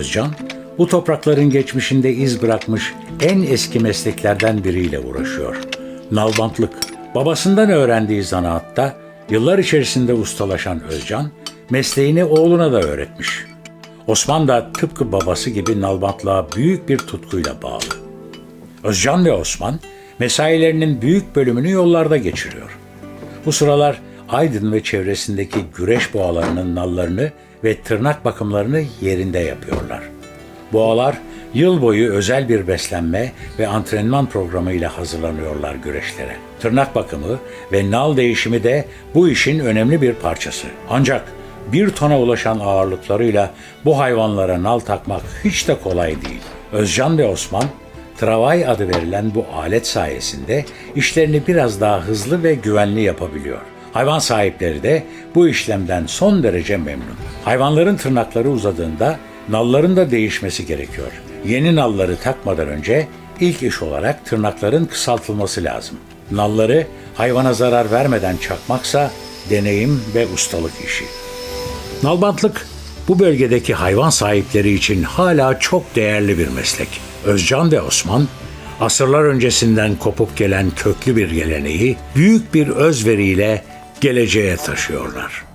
Özcan, bu toprakların geçmişinde iz bırakmış en eski mesleklerden biriyle uğraşıyor. Nalbantlık. Babasından öğrendiği zanaatta yıllar içerisinde ustalaşan Özcan, mesleğini oğluna da öğretmiş. Osman da tıpkı babası gibi nalbantlığa büyük bir tutkuyla bağlı. Özcan ve Osman mesailerinin büyük bölümünü yollarda geçiriyor. Bu sıralar Aydın ve çevresindeki güreş boğalarının nallarını ve tırnak bakımlarını yerinde yapıyorlar. Boğalar yıl boyu özel bir beslenme ve antrenman programıyla hazırlanıyorlar güreşlere. Tırnak bakımı ve nal değişimi de bu işin önemli bir parçası. Ancak bir tona ulaşan ağırlıklarıyla bu hayvanlara nal takmak hiç de kolay değil. Özcan ve Osman Travay adı verilen bu alet sayesinde işlerini biraz daha hızlı ve güvenli yapabiliyor. Hayvan sahipleri de bu işlemden son derece memnun. Hayvanların tırnakları uzadığında nalların da değişmesi gerekiyor. Yeni nalları takmadan önce ilk iş olarak tırnakların kısaltılması lazım. Nalları hayvana zarar vermeden çakmaksa deneyim ve ustalık işi. Nalbantlık bu bölgedeki hayvan sahipleri için hala çok değerli bir meslek. Özcan ve Osman asırlar öncesinden kopup gelen köklü bir geleneği büyük bir özveriyle geleceğe taşıyorlar.